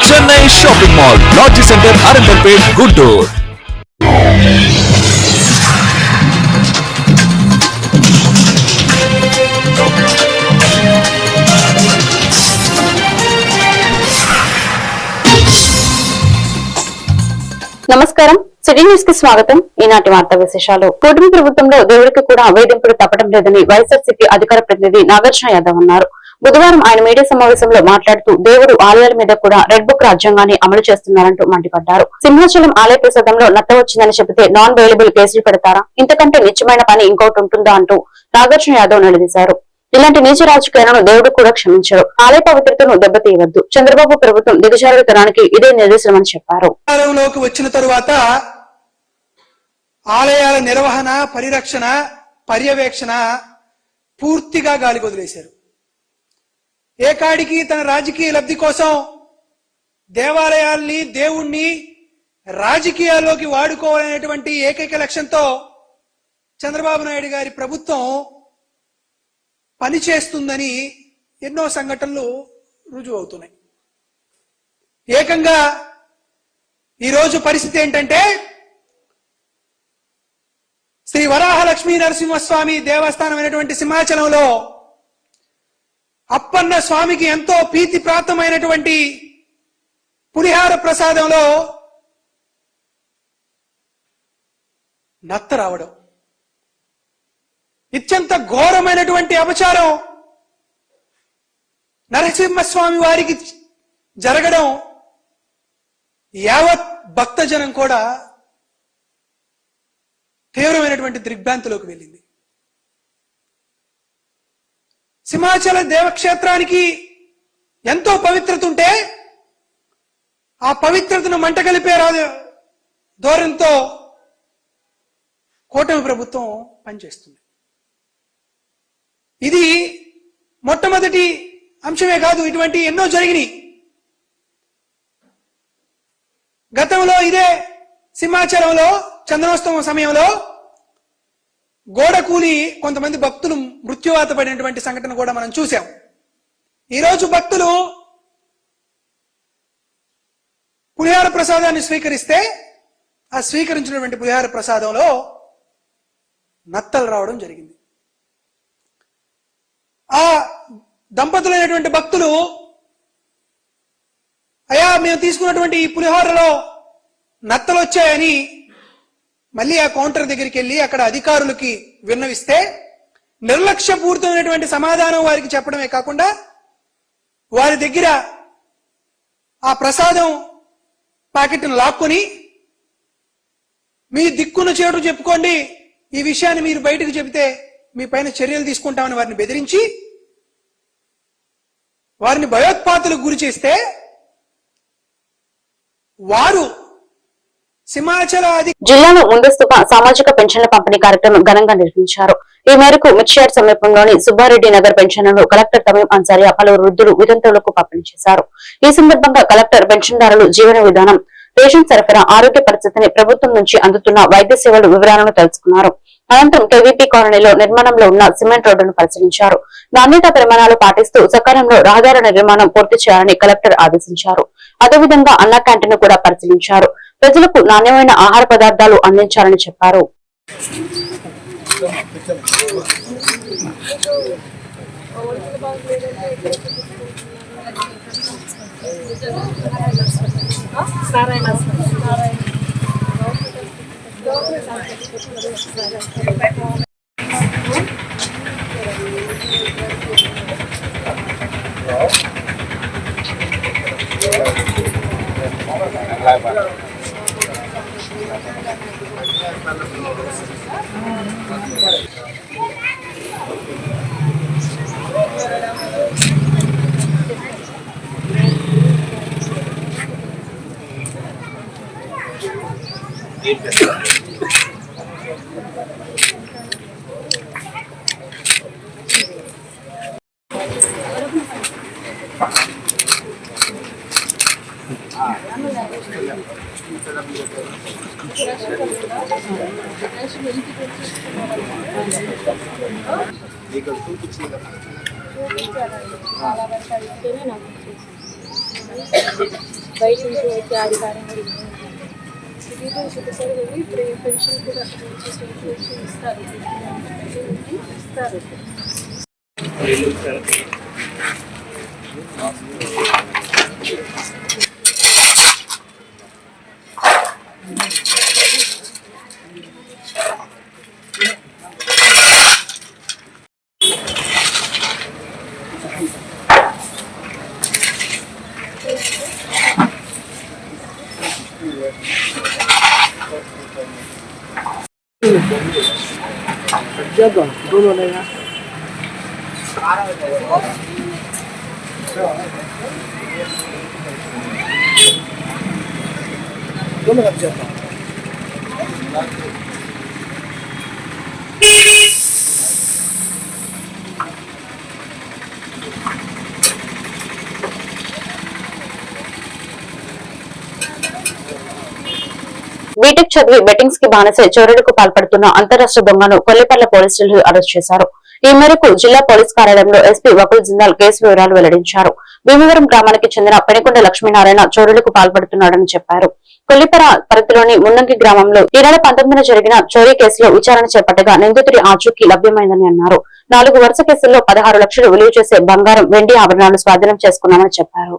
Chennai shopping mall lodge centre Arundelpet Guntur నమస్కారం. City న్యూస్కి స్వాగతం. ఈనాటి వార్తా విశేషాలు. కూటమి ప్రభుత్వంలో దేవుడికి కూడా వేధింపులు తప్పడం లేదని వైఎస్ఆర్సీపీ అధికార ప్రతినిధి నాగార్జున యాదవ్ అన్నారు. బుధవారం ఆయన మీడియా సమావేశంలో మాట్లాడుతూ దేవుడు ఆలయాల మీద కూడా రెడ్ బుక్ రాజ్యాంగాన్ని అమలు చేస్తున్నారంటూ మండిపడ్డారు. సింహాచలం ఆలయ ప్రసాదంలో నత్త వచ్చిందని చెబితే నాన్ వేలబుల్ కేసులు పెడతారా? ఇంతకంటే నిత్యమైన పని ఇంకోటి ఉంటుందా అంటూ నాగార్జున యాదవ్ నిలదీశారు. ఇలాంటి నీచ రాజకీయాలను దేవుడు కూడా క్షమించరు. ఆలయ పవిత్రతను దెబ్బతీయవద్దు. చంద్రబాబు ప్రభుత్వం దిగజారుతనానికి ఇదే నిదర్శనమని చెప్పారు. వచ్చిన తరువాత ఆలయాల నిర్వహణ పరిరక్షణ పర్యవేక్షణ పూర్తిగా గాలి వదిలేశారు. ఏకాడికి తన రాజకీయ లబ్ధి కోసం దేవాలయాల్ని దేవుణ్ణి రాజకీయాల్లోకి వాడుకోవాలనేటువంటి ఏకైక లక్ష్యంతో చంద్రబాబు నాయుడు గారి ప్రభుత్వం పనిచేస్తుందని ఎన్నో సంఘటనలు రుజువు అవుతున్నాయి. ఏకంగా ఈరోజు పరిస్థితి ఏంటంటే శ్రీ వరాహ లక్ష్మీ నరసింహస్వామి దేవస్థానం అయినటువంటి సింహాచలంలో అప్పన్న స్వామికి ఎంతో ప్రీతిప్రాప్తమైనటువంటి పులిహార ప్రసాదంలో నత్త రావడం. ఇత్యంత ఘోరమైనటువంటి అపచారం నరసింహస్వామి వారికి జరగడం యావత్ భక్తజనం కూడా తీవ్రమైనటువంటి దిగ్భ్రాంతిలోకి వెళ్ళింది. సింహాచల దేవక్షేత్రానికి ఎంతో పవిత్రత ఉంటే ఆ పవిత్రతను మంట కలిపే రాదు ధోరణితో కూటమి ప్రభుత్వం పనిచేస్తుంది. ఇది మొట్టమొదటి అంశమే కాదు ఇటువంటి ఎన్నో జరిగినాయి. గతంలో ఇదే సింహాచలంలో చంద్రోత్సవం సమయంలో గోడ కూలి కొంతమంది భక్తులు మృత్యువాత పడినటువంటి సంఘటన కూడా మనం చూసాం ఈరోజు భక్తులు పులిహార ప్రసాదాన్ని స్వీకరిస్తే ఆ స్వీకరించినటువంటి పులిహార ప్రసాదంలో నత్తలు రావడం జరిగింది. ఆ దంపతులైనటువంటి భక్తులు అయా మేము తీసుకున్నటువంటి ఈ పులిహోరలో నత్తలు వచ్చాయని మళ్ళీ ఆ కౌంటర్ దగ్గరికి వెళ్ళి అక్కడ అధికారులకి విన్నవిస్తే నిర్లక్ష్యపూరితమైనటువంటి సమాధానం వారికి చెప్పడమే కాకుండా వారి దగ్గర ఆ ప్రసాదం ప్యాకెట్ను లాక్కొని మీ దిక్కున చేటు చెప్పుకోండి ఈ విషయాన్ని మీరు బయటకు చెబితే మీ పైన చర్యలు తీసుకుంటామని వారిని బెదిరించి వారిని భయోత్పాతులకు గురి చేస్తే వారు జిల్లాలో ముందస్తుగా సామాజిక పెన్షన్ల పంపిణీ కార్యక్రమం ఘనంగా నిర్వహించారు. ఈ మేరకు మిర్చియాడ్ సమీపంలోని సుబ్బారెడ్డి నగర్ పెన్షన్లను కలెక్టర్ తమీం అన్సారియా పలువురు వృద్ధులు వితంతువులకు పంపిణీ చేశారు. ఈ సందర్భంగా కలెక్టర్ పెన్షన్దారులు జీవన విధానం రేషన్ సరఫరా ఆరోగ్య పరిస్థితిని ప్రభుత్వం నుంచి అందుతున్న వైద్య సేవల వివరాలను తెలుసుకున్నారు. అనంతరం కేవీపీ కాలనీలో నిర్మాణంలో ఉన్న సిమెంట్ రోడ్డును పరిశీలించారు. నాణ్యత ప్రమాణాలు పాటిస్తూ సకాలంలో రహదారుల నిర్మాణం పూర్తి చేయాలని కలెక్టర్ ఆదేశించారు. అదేవిధంగా అన్న క్యాంటీన్ కూడా పరిశీలించారు. ప్రజలకు నాణ్యమైన ఆహార పదార్థాలు అందించాలని చెప్పారు. నారాయణ బయట నుంచి వచ్చే అధికారం కూడా ఇవ్వదు. సిటీలో చూపిస్తారు కానీ ఇప్పుడు పెన్షన్ కూడా పెన్షన్ ఇస్తారు ఇస్తారు दोनों लेगा బీటెక్ చదివి బెట్టింగ్స్కి బానిసే చోరుడుకు పాల్పడుతున్న అంతరాష్ట్ర దొంగను కొల్లిపర్ల పోలీసులు అరెస్ట్ చేశారు. ఈ మేరకు జిల్లా పోలీస్ కార్యాలయంలో ఎస్పీ వకుల్ జిందాల్ కేసు వివరాలు వెల్లడించారు. భీమవరం గ్రామానికి చెందిన పెనుకొండ లక్ష్మీనారాయణ చోరులకు పాల్పడుతున్నాడని చెప్పారు. కొల్లిపర పరిధిలోని మున్నంగి గ్రామంలో ఈ నెల పంతొమ్మిదిన జరిగిన చోరీ కేసులో విచారణ చేపట్టగా నిందితుడి ఆచూకీ లభ్యమైందని అన్నారు. నాలుగు వరుస కేసుల్లో పదహారు లక్షలు విలువ చేసే బంగారం వెండి ఆభరణాలు స్వాధీనం చేసుకున్నామని చెప్పారు.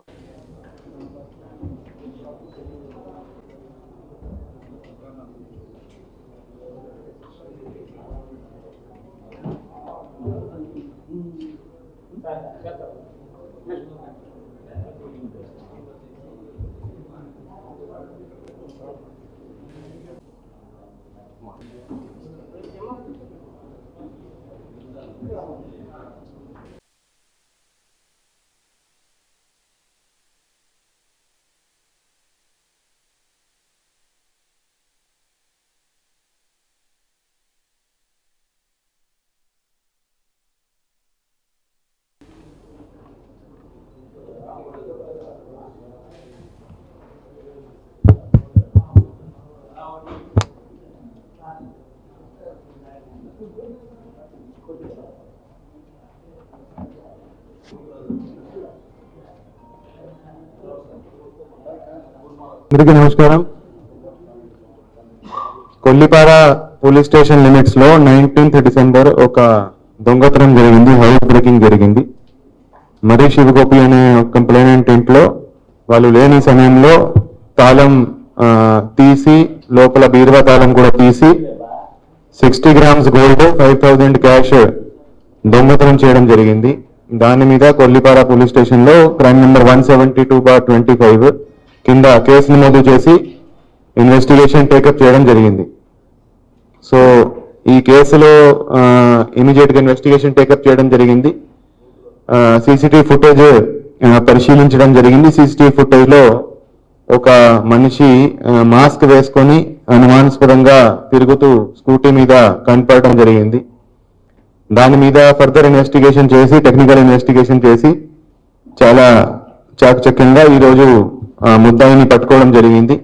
అందరికీ నమస్కారం. కొల్లిపార పోలీస్ స్టేషన్ లిమిట్స్లో నైన్టీన్త్ డిసెంబర్ ఒక దొంగతనం జరిగింది హౌస్ బ్రేకింగ్ జరిగింది. మరి శివగోపి అనే కంప్లైనెంట్ ఇంట్లో వాళ్ళు లేని సమయంలో తాళం తీసి లోపల బీరువా తాళం కూడా తీసి sixty grams gold five thousand cash దొంగతనం చేయడం జరిగింది. దాని మీద కొల్లిపార పోలీస్ స్టేషన్లో crime number one seventy two bar twenty five కింద కేసు నమోదు చేసి ఇన్వెస్టిగేషన్ టేకప్ చేయడం జరిగింది. సో ఈ కేసులో ఇమీడియట్గా ఇన్వెస్టిగేషన్ టేకప్ చేయడం జరిగింది. సీసీటీవీ ఫుటేజ్ పరిశీలించడం జరిగింది. సీసీటీవీ ఫుటేజ్లో ఒక మనిషి మాస్క్ వేసుకొని అనుమానాస్పదంగా తిరుగుతూ స్కూటీ మీద కనపడటం జరిగింది. దాని మీద ఫర్దర్ ఇన్వెస్టిగేషన్ చేసి టెక్నికల్ ఇన్వెస్టిగేషన్ చేసి చాలా చాకచక్యంగా ఈరోజు ముద్దాయిని పట్టుకోవడం జరిగింది.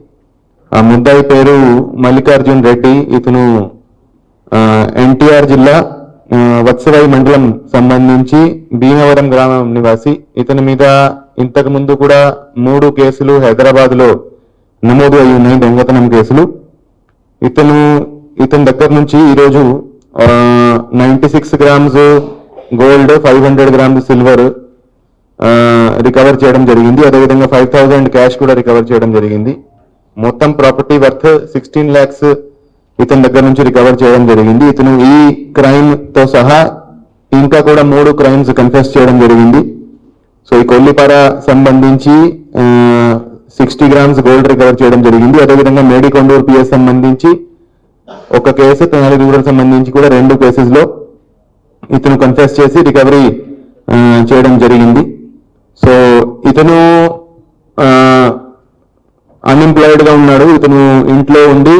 ఆ ముద్దాయి పేరు మల్లికార్జున్ రెడ్డి. ఇతను ఎన్టీఆర్ జిల్లా వత్సవాయి వత్సరాయి మండలం సంబంధించి భీమవరం గ్రామం నివాసి. ఇతని మీద ఇంతకు ముందు కూడా మూడు కేసులు హైదరాబాద్లో నమోదు అయి ఉన్నాయి దొంగతనం కేసులు. ఇతను ఇతని దగ్గర నుంచి ఈరోజు ninety six grams gold five hundred grams silver recover చేయడం జరిగింది. అదేవిధంగా ఫైవ్ థౌజండ్ క్యాష్ కూడా రికవర్ చేయడం జరిగింది. మొత్తం ప్రాపర్టీ వర్త్ సిక్స్టీన్ ల్యాక్స్ ఇతని దగ్గర నుంచి రికవర్ చేయడం జరిగింది. ఇతను ఈ క్రైమ్తో సహా ఇంకా కూడా మూడు క్రైమ్స్ కన్ఫెస్ చేయడం జరిగింది. సో ఈ కొల్లిపార సంబంధించి సిక్స్టీ గ్రామ్స్ గోల్డ్ రికవర్ చేయడం జరిగింది. అదేవిధంగా మేడికొండూరు పిఎస్ సంబంధించి ఒక కేసు తెనాలి సంబంధించి కూడా రెండు కేసెస్లో ఇతను కన్ఫెస్ చేసి రికవరీ చేయడం జరిగింది. సో ఇతను అన్ఎంప్లాయిడ్గా ఉన్నాడు. ఇతను ఇంట్లో ఉండి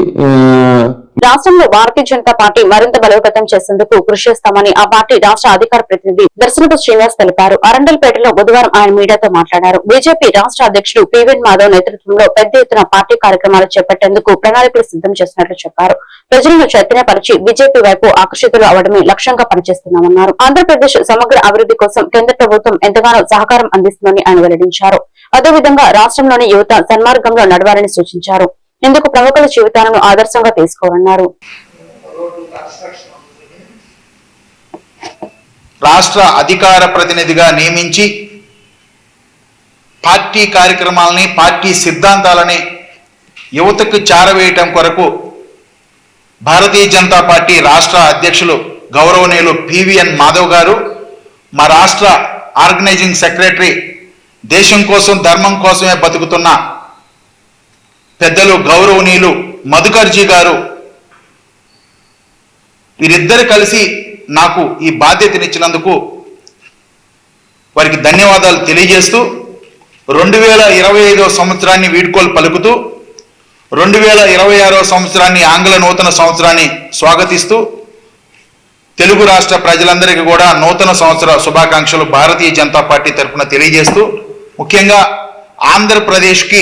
రాష్ట్రంలో భారతీయ జనతా పార్టీ మరింత బలోపేతం చేసేందుకు కృషి చేస్తామని ఆ పార్టీ రాష్ట్ర అధికార ప్రతినిధి దర్శనపు శ్రీనివాస్ తెలిపారు. అరండల్పేటలో బుధవారం ఆయన మీడియాతో మాట్లాడారు. బీజేపీ రాష్ట్ర అధ్యక్షుడు పివిన్ మాధవ్ నేతృత్వంలో పెద్ద ఎత్తున పార్టీ కార్యక్రమాలు చేపట్టేందుకు ప్రణాళికలు సిద్ధం చేస్తున్నట్లు చెప్పారు. ప్రజలను చైతన్యపరిచి బీజేపీ వైపు ఆకర్షితులు అవడమే లక్ష్యంగా పనిచేస్తున్నామన్నారు. ఆంధ్రప్రదేశ్ సమగ్ర అభివృద్ధి కోసం కేంద్ర ప్రభుత్వం ఎంతగానో సహకారం అందిస్తుందని ఆయన వెల్లడించారు. అదేవిధంగా రాష్ట్రంలోని యువత సన్మార్గంలో నడవాలని సూచించారు. ఇందుకు ప్రముఖుల జీవితాలను ఆదర్శంగా తీసుకోవాలన్నారు రాష్ట్ర అధికార ప్రతినిధిగా నియమించి పార్టీ కార్యక్రమాలని పార్టీ సిద్ధాంతాలని యువతకు చేరవేయటం కొరకు భారతీయ జనతా పార్టీ రాష్ట్ర అధ్యక్షులు గౌరవనీయులు పివిఎన్ మాధవ్ గారు మా రాష్ట్ర ఆర్గనైజింగ్ సెక్రటరీ దేశం కోసం ధర్మం కోసమే బతుకుతున్న పెద్దలు గౌరవనీయులు మధుకర్జీ గారు వీరిద్దరు కలిసి నాకు ఈ బాధ్యతనిచ్చినందుకు వారికి ధన్యవాదాలు తెలియజేస్తూ రెండు వేల ఇరవై ఐదవ సంవత్సరాన్ని వీడ్కోలు పలుకుతూ రెండు వేల ఇరవై ఆరవ సంవత్సరాన్ని ఆంగ్ల నూతన సంవత్సరాన్ని స్వాగతిస్తూ తెలుగు రాష్ట్ర ప్రజలందరికీ కూడా నూతన సంవత్సర శుభాకాంక్షలు భారతీయ జనతా పార్టీ తరఫున తెలియజేస్తూ ముఖ్యంగా ఆంధ్రప్రదేశ్కి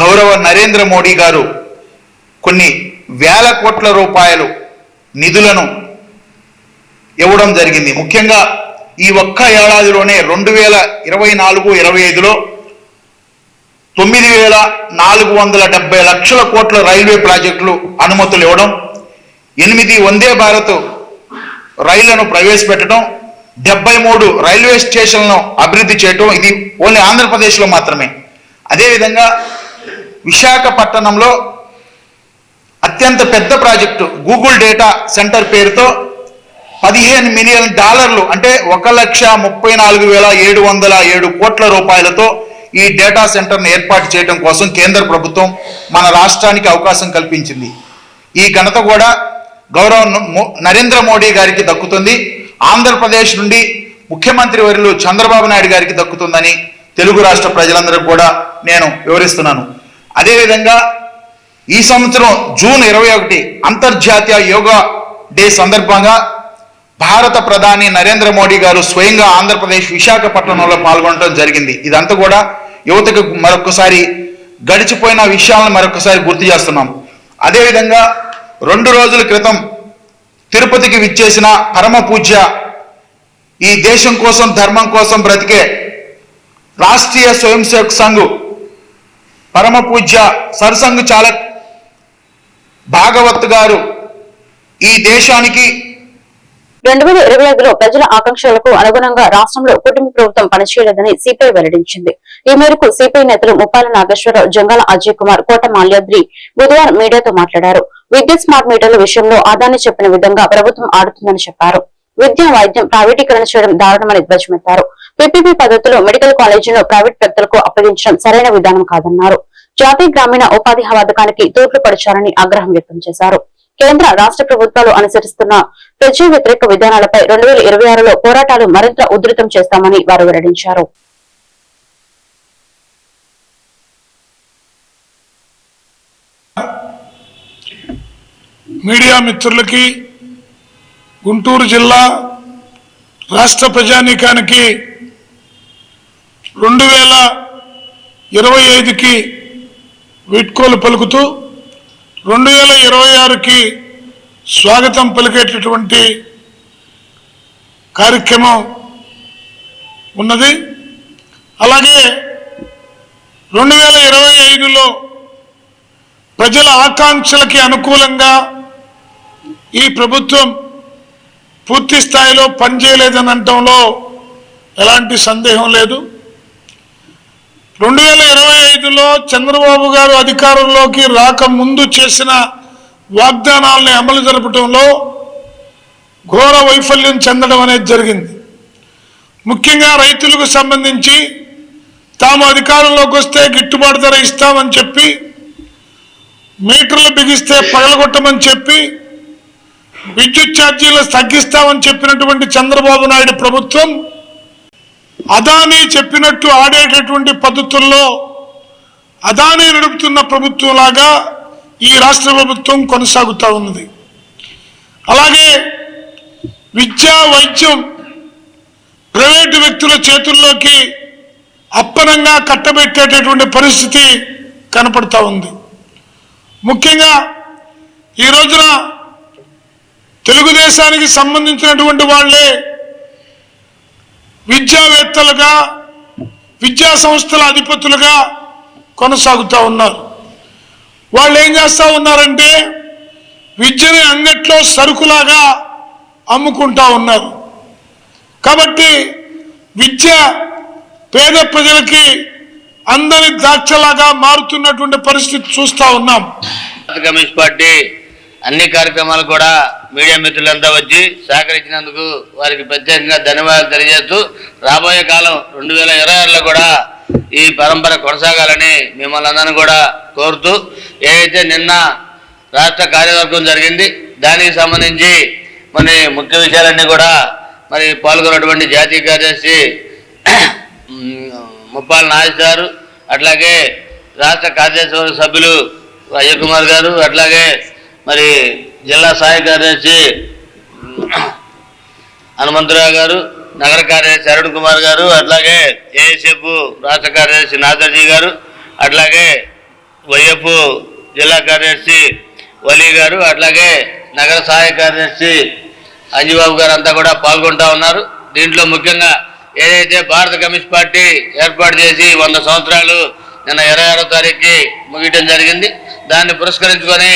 గౌరవ నరేంద్ర మోడీ గారు కొన్ని వేల కోట్ల రూపాయలు నిధులను ఇవ్వడం జరిగింది. ముఖ్యంగా ఈ ఒక్క ఏడాదిలోనే రెండు వేల ఇరవై నాలుగు ఇరవై ఐదులో తొమ్మిది వేల నాలుగు వందల డెబ్బై లక్షల కోట్ల రైల్వే ప్రాజెక్టులు అనుమతులు ఇవ్వడం ఎనిమిది వందే భారత్ రైళ్ళను ప్రవేశపెట్టడం డెబ్బై మూడు రైల్వే స్టేషన్లను అభివృద్ధి చేయటం ఇది ఓన్లీ ఆంధ్రప్రదేశ్లో మాత్రమే. అదేవిధంగా విశాఖపట్నంలో అత్యంత పెద్ద ప్రాజెక్టు గూగుల్ డేటా సెంటర్ పేరుతో పదిహేను మిలియన్ డాలర్లు అంటే ఒక లక్ష ముప్పై నాలుగు వేల ఏడు వందల ఏడు కోట్ల రూపాయలతో ఈ డేటా సెంటర్ను ఏర్పాటు చేయడం కోసం కేంద్ర ప్రభుత్వం మన రాష్ట్రానికి అవకాశం కల్పించింది. ఈ ఘనత కూడా గౌరవ నరేంద్ర మోడీ గారికి దక్కుతుంది. ఆంధ్రప్రదేశ్ నుండి ముఖ్యమంత్రి వర్యులు చంద్రబాబు నాయుడు గారికి దక్కుతుందని తెలుగు రాష్ట్ర ప్రజలందరికీ కూడా నేను వివరిస్తున్నాను. అదేవిధంగా ఈ సంవత్సరం జూన్ ఇరవై ఒకటి అంతర్జాతీయ యోగా డే సందర్భంగా భారత ప్రధాని నరేంద్ర మోడీ గారు స్వయంగా ఆంధ్రప్రదేశ్ విశాఖపట్నంలో పాల్గొనడం జరిగింది. ఇదంతా కూడా యువతకు మరొకసారి గడిచిపోయిన విషయాలను మరొకసారి గుర్తు చేస్తున్నాం. అదేవిధంగా రెండు రోజుల క్రితం తిరుపతికి విచ్చేసిన పరమ పూజ్య ఈ దేశం కోసం ధర్మం కోసం బ్రతికే రాష్ట్రీయ స్వయం సేవక్ సంఘ్ పరమ పూజ్య సరసంగ్ చాలక్ భాగవత్ గారు ఈ దేశానికి రెండు వేల ఇరవై ఐదులో ప్రజల ఆకాంక్షలకు అనుగుణంగా రాష్ట్రంలో కూటమి ప్రభుత్వం పనిచేయలేదని సిపిఐ వెల్లడించింది. ఈ మేరకు సిపిఐ నేతలు ముప్పాల నాగేశ్వరరావు జంగాల అజయ్ కుమార్ కోట మాల్యాద్రి బుధవారం మీడియాతో మాట్లాడారు. విద్యుత్ స్మార్ట్ మీటర్ల విషయంలో ఆదాని చెప్పిన విధంగా ప్రభుత్వం ఆడుతుందని చెప్పారు. విద్యా వైద్యం ప్రైవేటీకరణ చేయడం దారుణమని ధ్వజమెత్తారు. పీపీపీ పద్ధతిలో మెడికల్ కాలేజీలో ప్రైవేట్ వ్యక్తులకు అప్పగించడం సరైన విధానం కాదన్నారు. జాతీయ గ్రామీణ ఉపాధి పథకానికి తూర్పు పడిచారని ఆగ్రహం వ్యక్తం చేశారు. కేంద్ర రాష్ట్ర ప్రభుత్వాలు అనుసరిస్తున్న ప్రజా వ్యతిరేక విధానాలపై రెండు వేల ఇరవై ఆరులో పోరాటాలు మరింత ఉధృతం చేస్తామని వారు వెల్లడించారు. మీడియా మిత్రులకి గుంటూరు జిల్లా రాష్ట్ర ప్రజానీకానికి రెండు వేల ఇరవై ఐదుకి వీడ్కోలు పలుకుతూ రెండు వేల ఇరవై ఆరుకి స్వాగతం పలికేటటువంటి కార్యక్రమం ఉన్నది. అలాగే రెండు వేల ఇరవై ఐదులో ప్రజల ఆకాంక్షలకి అనుకూలంగా ఈ ప్రభుత్వం పూర్తి స్థాయిలో పనిచేయలేదని అనటంలో ఎలాంటి సందేహం లేదు. రెండు వేల ఇరవై ఐదులో చంద్రబాబు గారు అధికారంలోకి రాకముందు చేసిన వాగ్దానాలను అమలు జరపడంలో ఘోర వైఫల్యం చెందడం అనేది జరిగింది. ముఖ్యంగా రైతులకు సంబంధించి తాము అధికారంలోకి వస్తే గిట్టుబాటు ధర ఇస్తామని చెప్పి మీటర్లు బిగిస్తే పగలగొట్టమని చెప్పి విద్యుత్ ఛార్జీలు తగ్గిస్తామని చెప్పినటువంటి చంద్రబాబు నాయుడు ప్రభుత్వం అదానీ చెప్పినట్టు ఆడేటటువంటి పద్ధతుల్లో అదానీ నడుపుతున్న ప్రభుత్వంలాగా ఈ రాష్ట్ర ప్రభుత్వం కొనసాగుతూ ఉన్నది. అలాగే విద్య వైద్యం ప్రైవేటు వ్యక్తుల చేతుల్లోకి అప్పనంగా కట్టబెట్టేటటువంటి పరిస్థితి కనపడతా ఉంది. ముఖ్యంగా ఈ రోజున తెలుగుదేశానికి సంబంధించినటువంటి వాళ్ళే విద్యావేత్తలుగా విద్యా సంస్థల అధిపతులుగా కొనసాగుతూ ఉన్నారు. వాళ్ళు ఏం చేస్తూ ఉన్నారంటే విద్యని అంగట్లో సరుకులాగా అమ్ముకుంటా ఉన్నారు. కాబట్టి విద్య పేద ప్రజలకి అందరి ద్రాక్షలాగా మారుతున్నటువంటి పరిస్థితి చూస్తూ ఉన్నాం. కమ్యూనిస్ట్ పార్టీ అన్ని కార్యక్రమాలు కూడా మీడియా మిత్రులంతా వచ్చి సహకరించినందుకు వారికి ప్రత్యేకంగా ధన్యవాదాలు తెలియజేస్తూ రాబోయే కాలం రెండు వేల ఇరవై ఆరులో కూడా ఈ పరంపర కొనసాగాలని మిమ్మల్ని అందరినీ కూడా కోరుతూ ఏదైతే నిన్న రాష్ట్ర కార్యవర్గం జరిగింది దానికి సంబంధించి మరి ముఖ్య విషయాలన్నీ కూడా మరి పాల్గొన్నటువంటి జాతీయ కార్యదర్శి ముప్పాల నాగేష్ గారు అట్లాగే రాష్ట్ర కార్యదర్శి సభ్యులు అయ్యకుమార్ గారు అట్లాగే మరి జిల్లా సహాయ కార్యదర్శి హనుమంతరావు గారు నగర కార్యదర్శి అరుణ్ కుమార్ గారు అట్లాగే ఏఎస్ఎఫ్ రాష్ట్ర కార్యదర్శి నాదర్జీ గారు అట్లాగే వైఎఫ్ జిల్లా కార్యదర్శి వలీ గారు అట్లాగే నగర సహాయ కార్యదర్శి అంజిబాబు గారు అంతా కూడా పాల్గొంటా ఉన్నారు. దీంట్లో ముఖ్యంగా ఏదైతే భారత కమ్యూనిస్ట్ పార్టీ ఏర్పాటు చేసి వంద సంవత్సరాలు నిన్న ఇరవై ఆరో తారీఖుకి ముగియటం జరిగింది. దాన్ని పురస్కరించుకొని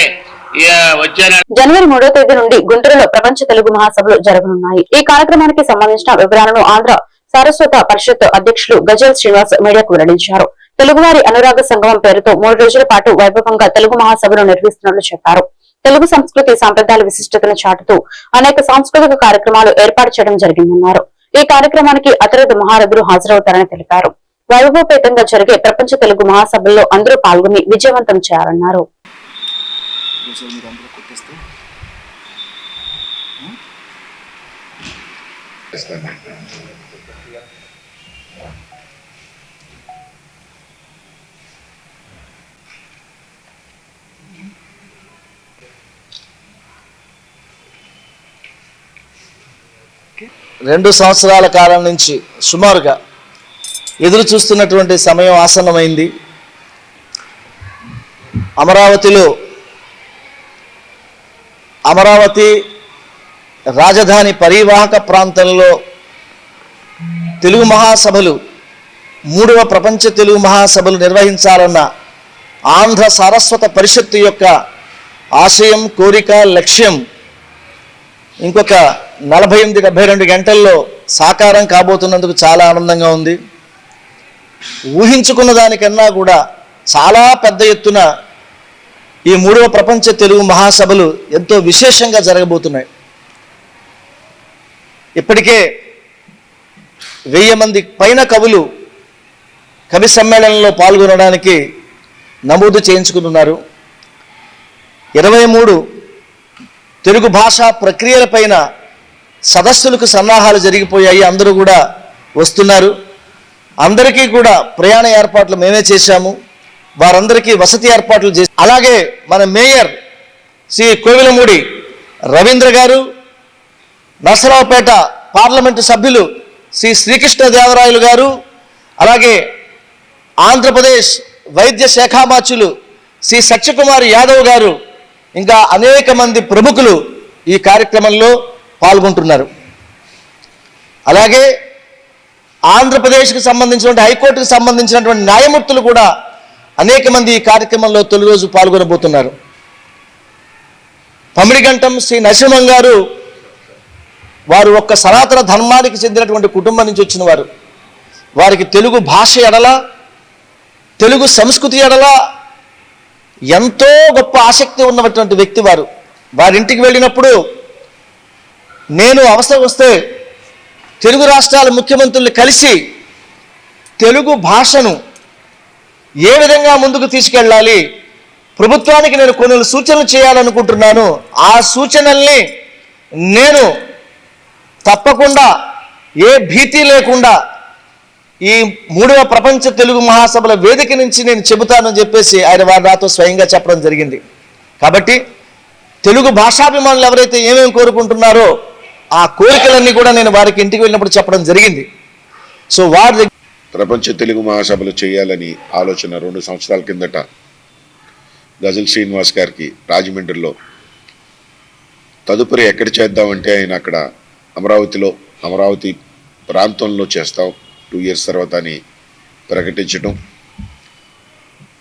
జనవరి మూడో తేదీ నుండి గుంటూరులో ప్రపంచ తెలుగు మహాసభలు జరగనున్నాయి. ఈ కార్యక్రమానికి సంబంధించిన వివరాలను ఆంధ్ర సారస్వత పరిషత్ అధ్యక్షులు గజల్ శ్రీనివాస్ మీడియాకు వెల్లడించారు. తెలుగువారి అనురాగ సంగమం పేరుతో మూడు రోజుల పాటు వైభవంగా తెలుగు మహాసభను నిర్వహిస్తున్నట్లు చెప్పారు. తెలుగు సంస్కృతి సాంప్రదాయాల విశిష్టతను చాటుతూ అనేక సాంస్కృతిక కార్యక్రమాలు ఏర్పాటు చేయడం జరిగిందన్నారు. ఈ కార్యక్రమానికి అతిరథ మహారథులు హాజరవుతారని తెలిపారు. వైభవపేతంగా జరిగే ప్రపంచ తెలుగు మహాసభల్లో అందరూ పాల్గొని విజయవంతం చేయాలన్నారు. రెండు సంవత్సరాల కాలం నుంచి సుమారుగా ఎదురు చూస్తున్నటువంటి సమయం ఆసన్నమైంది. అమరావతిలో అమరావతి రాజధాని పరివాహక ప్రాంతంలో తెలుగు మహాసభలు మూడవ ప్రపంచ తెలుగు మహాసభలు నిర్వహించాలన్న ఆంధ్ర సారస్వత పరిషత్తు యొక్క ఆశయం కోరిక లక్ష్యం ఇంకొక నలభై ఎనిమిది డెబ్బై రెండు గంటల్లో సాకారం కాబోతున్నందుకు చాలా ఆనందంగా ఉంది. ఊహించుకున్న దానికన్నా కూడా చాలా పెద్ద ఎత్తున ఈ మూడవ ప్రపంచ తెలుగు మహాసభలు ఎంతో విశేషంగా జరగబోతున్నాయి. ఇప్పటికే వెయ్యి మంది పైన కవులు కవి సమ్మేళనంలో పాల్గొనడానికి నమోదు చేయించుకున్నారు ఇరవై మూడు తెలుగు భాషా ప్రక్రియలపైన సదస్సులకు సన్నాహాలు జరిగిపోయాయి. అందరూ కూడా వస్తున్నారు. అందరికీ కూడా ప్రయాణ ఏర్పాట్లు మేమే చేశాము. వారందరికీ వసతి ఏర్పాట్లు చేసి అలాగే మన మేయర్ శ్రీ కోవిలమూడి రవీంద్ర గారు నరసరావుపేట పార్లమెంటు సభ్యులు శ్రీ శ్రీకృష్ణదేవరాయలు గారు అలాగే ఆంధ్రప్రదేశ్ వైద్య శాఖామాచులు శ్రీ సత్యకుమార్ యాదవ్ గారు ఇంకా అనేక మంది ప్రముఖులు ఈ కార్యక్రమంలో పాల్గొంటున్నారు. అలాగే ఆంధ్రప్రదేశ్కి సంబంధించినటువంటి హైకోర్టుకు సంబంధించినటువంటి న్యాయమూర్తులు కూడా అనేక మంది ఈ కార్యక్రమంలో తొలి రోజు పాల్గొనబోతున్నారు. పమిడిగంటం శ్రీ నరసింహం గారు వారు ఒక్క సనాతన ధర్మానికి చెందినటువంటి కుటుంబం నుంచి వచ్చిన వారు. వారికి తెలుగు భాష ఎడల తెలుగు సంస్కృతి ఎడల ఎంతో గొప్ప ఆసక్తి ఉన్నటువంటి వ్యక్తి వారు. వారింటికి వెళ్ళినప్పుడు నేను అవసరం వస్తే తెలుగు రాష్ట్రాల ముఖ్యమంత్రులు కలిసి తెలుగు భాషను ఏ విధంగా ముందుకు తీసుకెళ్ళాలి? ప్రభుత్వానికి నేను కొన్ని సూచనలు చేయాలనుకుంటున్నాను. ఆ సూచనల్ని నేను తప్పకుండా ఏ భీతి లేకుండా ఈ మూడవ ప్రపంచ తెలుగు మహాసభల వేదిక నుంచి నేను చెబుతానని చెప్పేసి ఆయన వారు నాతో స్వయంగా చెప్పడం జరిగింది. కాబట్టి తెలుగు భాషాభిమానులు ఎవరైతే ఏమేమి కోరుకుంటున్నారో ఆ కోరికలన్నీ కూడా నేను వారికి ఇంటికి వెళ్ళినప్పుడు చెప్పడం జరిగింది. సో వారి దగ్గర ప్రపంచ తెలుగు మహాసభలు చేయాలని ఆలోచన రెండు సంవత్సరాల కిందట గజల్ శ్రీనివాస్ గారికి రాజమండ్రిలో. తదుపరి ఎక్కడ చేద్దామంటే ఆయన అక్కడ అమరావతిలో అమరావతి ప్రాంతంలో చేస్తాం. టూ ఇయర్స్ తర్వాత అని ప్రకటించడం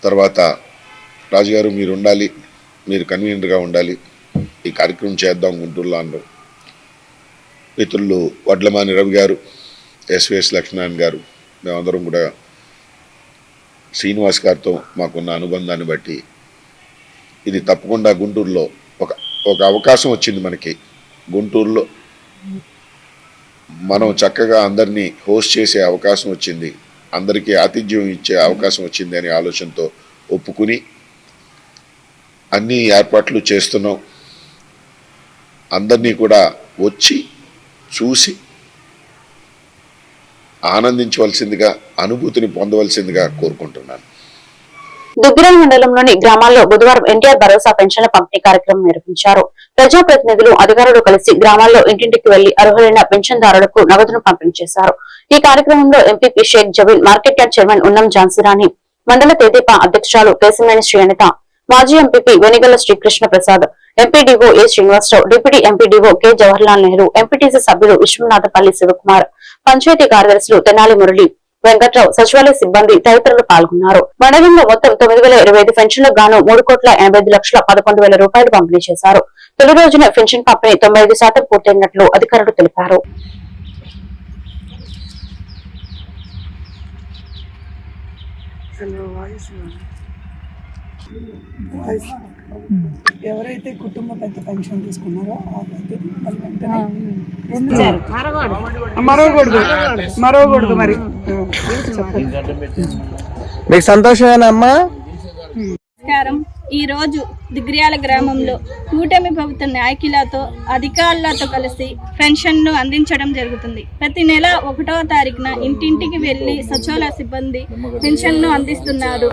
తర్వాత రాజుగారు మీరు ఉండాలి మీరు కన్వీనర్గా ఉండాలి ఈ కార్యక్రమం చేద్దాం గుంటూరులో అన్నారు. మిత్రులు వడ్లమాని రవి గారు ఎస్విఎస్ లక్ష్మీనారాయణ గారు మేమందరం కూడా శ్రీనివాస్ గారితో మాకున్న అనుబంధాన్ని బట్టి ఇది తప్పకుండా గుంటూరులో ఒక ఒక అవకాశం వచ్చింది మనకి. గుంటూరులో మనం చక్కగా అందరినీ హోస్ట్ చేసే అవకాశం వచ్చింది. అందరికీ ఆతిథ్యం ఇచ్చే అవకాశం వచ్చింది అనే ఆలోచనతో ఒప్పుకుని అన్ని ఏర్పాట్లు చేస్తున్నాం. అందరినీ కూడా వచ్చి చూసి ఆనందించవలసిందిగా అనుభూతిని పొందవలసిందిగా కోరుకుంటున్నాను. దుగ్గిరాల మండలంలోని గ్రామాల్లో బుధవారం ఎన్టీఆర్ భరోసా పెన్షన్ల పంపిణీ కార్యక్రమం నిర్వహించారు. ప్రజాప్రతినిధులు అధికారులు కలిసి గ్రామాల్లో ఇంటింటికి వెళ్ళి అర్హులైన పెన్షన్దారులకు నగదును పంపిణీ చేశారు. ఈ కార్యక్రమంలో MPP Sheikh Jabeel market yard chairman Unnam Jhansi Rani మండల తేదీప అధ్యక్షురాలు కేశమనేని శ్రీఅనిత మాజీ MPP Venigalla Srikrishna Prasad MPDO A. Srinivasa Rao deputy MPDO K. Jawaharlal Nehru MPTC సభ్యులు విశ్వనాథపల్లి శివకుమార్ పంచాయతీ కార్యదర్శులు తెనాలి మురళి వెంకట్రావు సచివాలయ సిబ్బంది తదితరులు పాల్గొన్నారు. మండలంలో మొత్తం తొమ్మిది వేల ఇరవై ఐదు పెన్షన్లకు గాను మూడు కోట్ల ఎనభై ఐదు లక్షల పదకొండు వేల రూపాయలు పంపిణీ చేశారు. తొలి రోజున పెన్షన్ పంపిణీ తొంభై ఐదు శాతం పూర్తయినట్లు అధికారులు తెలిపారు. ఎవరైతే కుటుంబ పెద్ద పెన్షన్ తీసుకున్నారో ఆ పెద్ద వాళ్ళు వెంటనే మరవకూడదు మరవకూడదు మరి. మీకు సంతోషమేనా అమ్మా? నమస్కారం. ఈరోజు దిగ్రియాల గ్రామంలో కూటమి ప్రభుత్వ నాయకులతో అధికారులతో కలిసి పెన్షన్ను అందించడం జరుగుతుంది. ప్రతి నెల ఒకటవ తారీఖున ఇంటింటికి వెళ్ళి సచివాల సిబ్బంది పెన్షన్ను అందిస్తున్నారు.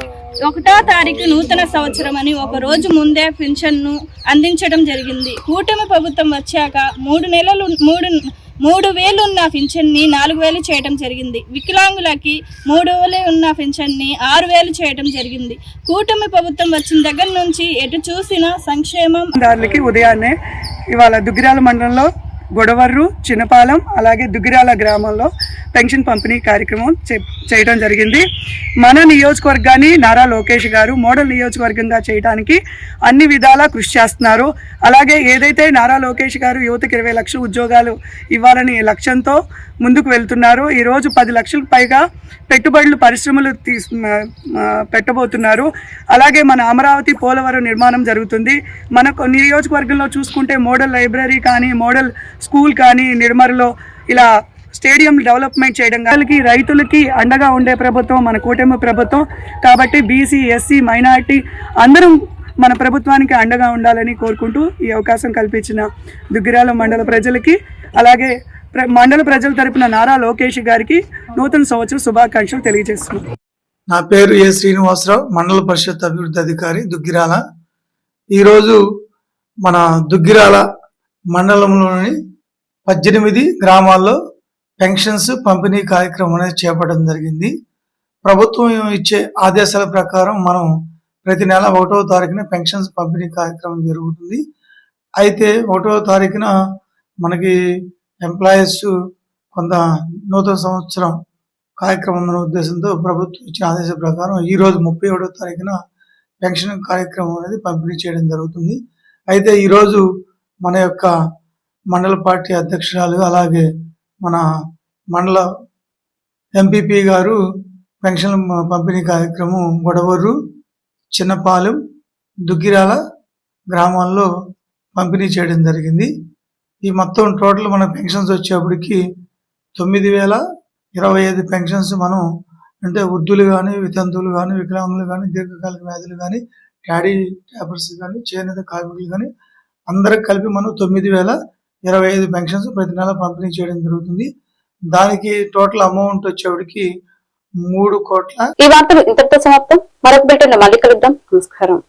ఒకటో తారీఖు నూతన సంవత్సరం అని ఒక రోజు ముందే పెన్షన్ను అందించడం జరిగింది. కూటమి ప్రభుత్వం వచ్చాక మూడు నెలలు మూడు మూడు వేలు ఉన్న పింఛన్ని నాలుగు వేలు చేయడం జరిగింది. వికలాంగులకి మూడు వేలు ఉన్న పింఛన్ని ఆరు వేలు చేయడం జరిగింది. కూటమి ప్రభుత్వం వచ్చిన దగ్గర నుంచి ఎటు చూసినా సంక్షేమం దానికి ఉదయాన్నే ఇవాళ దుగ్గిరాల మండలంలో గొడవర్రు చిన్నపాలెం అలాగే దుగ్గిరాల గ్రామంలో పెన్షన్ పంపిణీ కార్యక్రమం చేయడం జరిగింది. మన నియోజకవర్గాన్ని నారా లోకేష్ గారు మోడల్ నియోజకవర్గంగా చేయడానికి అన్ని విధాలా కృషి చేస్తున్నారు. అలాగే ఏదైతే నారా లోకేష్ గారు యువతకి ఇరవై లక్షల ఉద్యోగాలు ఇవ్వాలని లక్ష్యంతో ముందుకు వెళ్తున్నారు. ఈరోజు పది లక్షలకు పైగా పెట్టుబడులు పరిశ్రమలు తీసు పెట్టబోతున్నారు. అలాగే మన అమరావతి పోలవరం నిర్మాణం జరుగుతుంది. మనకు నియోజకవర్గంలో చూసుకుంటే మోడల్ లైబ్రరీ కానీ మోడల్ స్కూల్ కానీ నిర్మర్లో ఇలా స్టేడియం డెవలప్మెంట్ చేయడం వాళ్ళకి రైతులకి అండగా ఉండే ప్రభుత్వం మన కూటమి ప్రభుత్వం. కాబట్టి బీసీ ఎస్సీ మైనారిటీ అందరం మన ప్రభుత్వానికి అండగా ఉండాలని కోరుకుంటూ ఈ అవకాశం కల్పించిన దుగ్గిరాల మండల ప్రజలకి అలాగే మండల ప్రజల తరపున నారా లోకేష్ గారికి నూతన సంవత్సర శుభాకాంక్షలు తెలియజేస్తున్నాను నా పేరు ఏ శ్రీనివాసరావు మండల పరిషత్ అభివృద్ధి అధికారి దుగ్గిరాల. ఈరోజు మన దుగ్గిరాల మండలంలోని పద్దెనిమిది గ్రామాల్లో పెన్షన్స్ పంపిణీ కార్యక్రమం అనేది చేపట్టడం జరిగింది. ప్రభుత్వం ఇచ్చే ఆదేశాల ప్రకారం మనం ప్రతి నెల ఒకటో తారీఖున పెన్షన్స్ పంపిణీ కార్యక్రమం జరుగుతుంది. అయితే ఒకటో తారీఖున మనకి ఎంప్లాయీస్ కొంత నూతన సంవత్సరం కార్యక్రమం ఉద్దేశంతో ప్రభుత్వం ఇచ్చిన ఆదేశం ప్రకారం ఈ రోజు ముప్పై ఏడో తారీఖున పెన్షన్ కార్యక్రమం అనేది పంపిణీ చేయడం జరుగుతుంది. అయితే ఈరోజు మన యొక్క మండల పార్టీ అధ్యక్షురాలు అలాగే మన మండల ఎంపీపీ గారు పెన్షన్ పంపిణీ కార్యక్రమం గొడవరు చిన్నపాలెం దుగ్గిరాల గ్రామాల్లో పంపిణీ చేయడం జరిగింది. ఈ మొత్తం టోటల్ మన పెన్షన్స్ వచ్చేప్పటికి తొమ్మిది వేల ఇరవై ఐదు పెన్షన్స్ మనం అంటే వృద్ధులు కానీ వితంతువులు కానీ వికలాంగులు కానీ దీర్ఘకాలిక వ్యాధులు కానీ డాడీ ట్యాబర్స్ కానీ చేనేత కార్మికులు కానీ అందరికి కలిపి మనం తొమ్మిది వేల ఇరవై ఐదు పెన్షన్స్ ప్రతి నెల పంపిణీ చేయడం జరుగుతుంది. దానికి టోటల్ అమౌంట్ వచ్చేవాడికి మూడు కోట్ల ఈ వార్తలు ఇంతటితో సమాప్తం. మరొక బిల్టన్ మళ్ళీ కలుద్దాం. నమస్కారం.